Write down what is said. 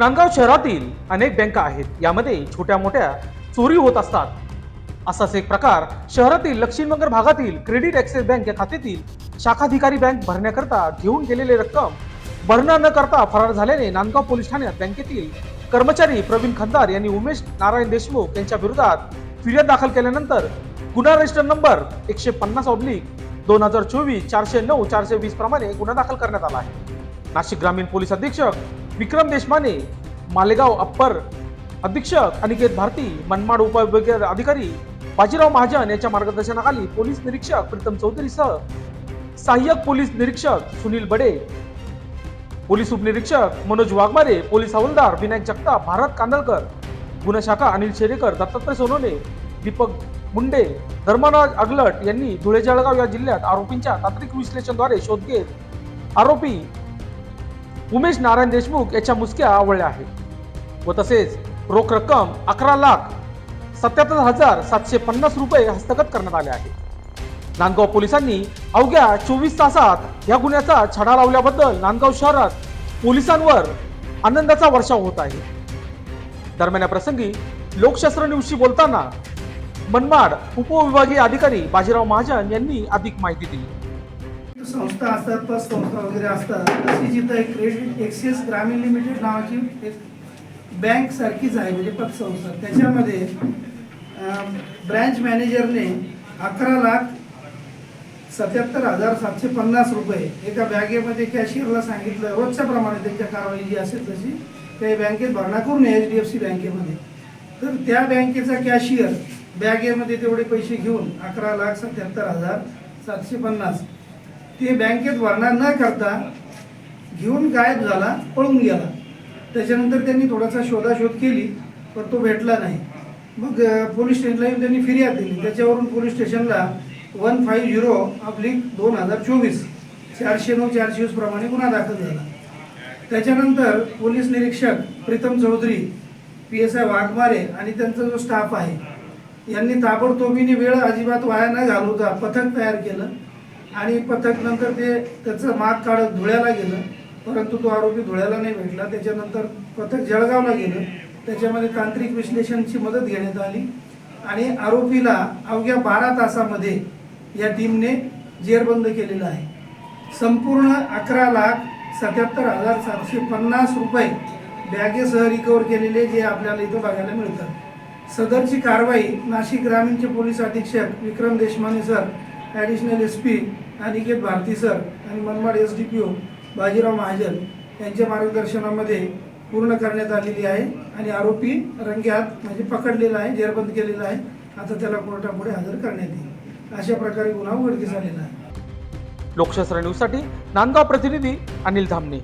नांदगाव शहरातील अनेक बँका आहेत. यामध्ये छोट्या मोठ्या चोरी होत असतात. असाच एक प्रकार शहरातील लक्ष्मीनगर भागातील क्रेडिट ॲक्सिस बँक या खात्यातील शाखाधिकारी बँक भरण्याकरता घेऊन गेलेले रक्कम भरणा न करता फरार झाल्याने नांदगाव पोलीस ठाण्यात बँकेतील कर्मचारी प्रवीण खंदार यांनी उमेश नारायण देशमुख यांच्या विरोधात फिर्याद दाखल केल्यानंतर गुन्हा रजिस्टर नंबर एकशे पन्नास ऑब्लिक दोन हजार चोवीस चारशे नऊ चारशे वीस प्रमाणे गुन्हा दाखल करण्यात आला आहे. नाशिक ग्रामीण पोलीस अधीक्षक विक्रम देशमाने मालेगाव अप्पर अधीक्षक अनिकेत भारती मनमाड उपविभागीय अधिकारी बाजीराव महाजन यांच्या मार्गदर्शनाखाली पोलीस निरीक्षक प्रीतम चौधरीसह सहाय्यक पोलीस निरीक्षक सुनील बडे पोलीस उपनिरीक्षक मनोज वाघमारे पोलीस हवालदार विनायक जगताप भारत कांदळकर गुन्हा शाखा अनिल शेरेकर दत्तात्रय सोनवणे दीपक मुंडे धर्मराज अगलट यांनी धुळे जळगाव या जिल्ह्यात आरोपींच्या तांत्रिक विश्लेषणद्वारे शोध घेत आरोपी उमेश नारायण देशमुख याच्या मुसक्या आवळल्या आहेत. व तसेच रोख रक्कम अकरा लाख सत्याहत्तर हजार सातशे पन्नास रुपये हस्तगत करण्यात आले आहे नांदगाव पोलिसांनी अवघ्या चोवीस तासात या गुन्ह्याचा छडा लावल्याबद्दल नांदगाव शहरात पोलिसांवर आनंदाचा वर्षाव होत आहे. दरम्यान या प्रसंगी लोकशास्त्र न्यूजशी बोलताना मनमाड उपविभागीय अधिकारी बाजीराव महाजन यांनी अधिक माहिती दिली. संस्था असतात पतसंस्था वगैरे असतात तशी जिथं एक क्रेडिट एक्सिस ग्रामीण लिमिटेड नावाची एक बँक सारखीच आहे म्हणजे पतसंस्था त्याच्यामध्ये ब्रँच मॅनेजरने अकरा लाख सत्याहत्तर हजार सातशे पन्नास रुपये एका बँकेमध्ये कॅशियरला सांगितलं रोजच्या प्रमाणे त्यांच्या कारवाई जी असेल तशी त्या बँकेत भरणा करून एच डी एफ सी बँकेमध्ये. तर त्या बँकेचा कॅशियर बॅगेमध्ये तेवढे पैसे घेऊन अकरा लाख सत्याहत्तर हजार सातशे पन्नास ते बँकेत भरणा न करता घेऊन गायब झाला पळून गेला. त्याच्यानंतर त्यांनी थोडासा शोधाशोध केली पण तो भेटला नाही. मग पोलीस स्टेशनला येऊन त्यांनी फिर्याद दिली. त्याच्यावरून पोलीस स्टेशनला वन फाईव्ह झिरो अब्लिक दोन हजार चोवीस चारशे नऊ चारशे वीस प्रमाणे गुन्हा दाखल झाला. त्याच्यानंतर पोलीस निरीक्षक Pritam Chaudhari P S I Waghmare आणि त्यांचा जो स्टाफ आहे यांनी ताबडतोबीने वेळ अजिबात वाया न घालवता पथक तयार केलं. आणि पथक नंतर ते त्याचं माग काढत धुळ्याला गेलं. परंतु तो आरोपी धुळ्याला नाही भेटला. त्याच्यानंतर पथक जळगावला गेलं. त्याच्यामध्ये तांत्रिक विश्लेषणची मदत घेण्यात आली. आणि आरोपीला अवघ्या बारा तासामध्ये या टीमने जेरबंद केलेलं आहे. संपूर्ण अकरा लाख सत्याहत्तर हजार सातशे पन्नास रुपये बॅगेसह रिकवर केलेले जे आपल्याला इथं बघायला मिळतात. सदरची कारवाई नाशिक ग्रामीणचे पोलीस अधीक्षक Vikram Deshmane sir additional S P Aniket Bharti sir आणि Manmad S D P O Bajirao Mahajan यांच्या मार्गदर्शनामध्ये पूर्ण करण्यात आलेली आहे आणि आरोपी रंग्यात म्हणजे पकडलेला आहे जेरबंद केलेला आहे. आता त्याला कोर्टापुढे हजर करण्यात येईल. अशा प्रकारे गुन्हा उघडकीस आलेला आहे. लोकशास्त्र न्यूजसाठी नांदगाव प्रतिनिधी अनिल धामणे.